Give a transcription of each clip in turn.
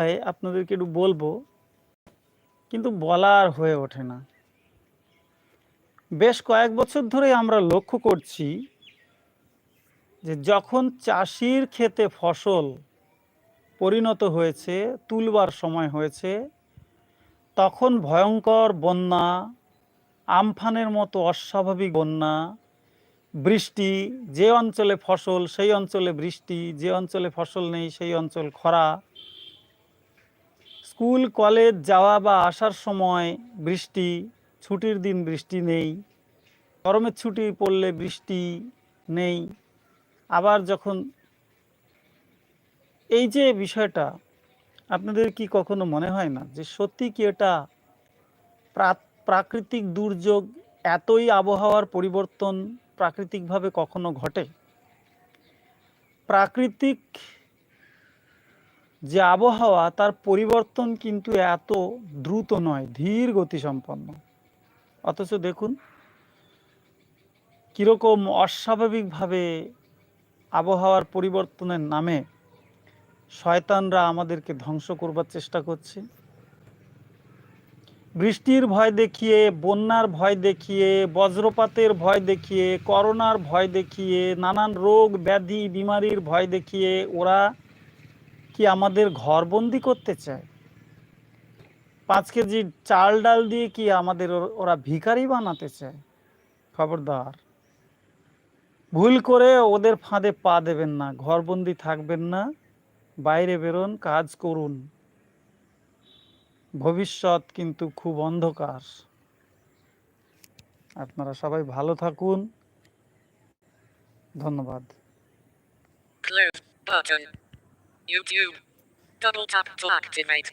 তাই আপনাদেরকে একটু বলব, কিন্তু বলার হয়ে ওঠে না। বেশ কয়েক বছর ধরে আমরা লক্ষ্য করছি যে যখন চাষির ক্ষেতে ফসল পরিণত হয়েছে, তুলবার সময় হয়েছে, তখন ভয়ঙ্কর বন্যা, আমফানের মতো অস্বাভাবিক বন্যা, বৃষ্টি, যে অঞ্চলে ফসল, সেই অঞ্চলে বৃষ্টি, যে অঞ্চলে ফসল নেই, সেই অঞ্চল খরা স্কুল, কলেজ যাওয়া বা আসার সময় বৃষ্টি, ছুটির দিন বৃষ্টি নেই। গরমের ছুটি পড়লে বৃষ্টি নেই। আবার যখন এই যে বিষয়টা, আপনাদের কি কখনো মনে হয় না যে সত্যি কি এটা প্রা- প্রাকৃতিক দুর্যোগ এতই আবহাওয়ার পরিবর্তন প্রাকৃতিকভাবে কখনো ঘটে? প্রাকৃতিক যে আবহাওয়া তার পরিবর্তন কিন্তু এত দ্রুত নয়, ধীর গতিসম্পন্ন। অথচ দেখুন, কীরকম অস্বাভাবিকভাবে আবহাওয়ার পরিবর্তনের নামে শয়তানরা আমাদেরকে ধ্বংস করবার চেষ্টা করছে। বৃষ্টির ভয় দেখিয়ে, বন্যার ভয় দেখিয়ে, বজ্রপাতের ভয় দেখিয়ে, করোনার ভয় দেখিয়ে, নানান রোগ, ব্যাধি, বিমারির ভয় দেখিয়ে ওরা কি আমাদের ঘরবন্দি করতে চায়? পাঁচ কেজি চাল ডাল দিয়ে কি আমাদের ওর- ভিখারি বানাতে চায়? খবরদার। ভুল করে ওদের ফাঁদে পা দেবেন না, ঘরবন্দি থাকবেন না, বাইরে বেরোন, কাজ করুন। ভবিষ্যৎ কিন্তু খুব অন্ধকার। আপনারা সবাই ভালো থাকুন। ধন্যবাদ. YouTube. Double tap to activate.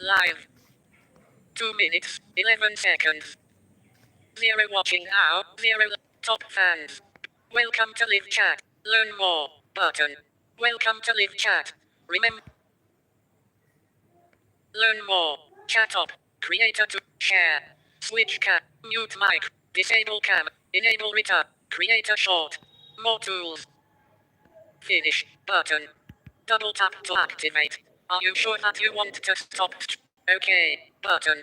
Live. 2 minutes, 11 seconds. Zero watching now, zero top fans. Welcome to live chat. Learn more button. Welcome to live chat. Remember. Learn more. Chat up. Creator to share. Switch cap. Mute mic. Disable cam. Enable return. Creator short. More tools. Finish button. Double tap to activate. Are you sure that you want to stop? Okay button.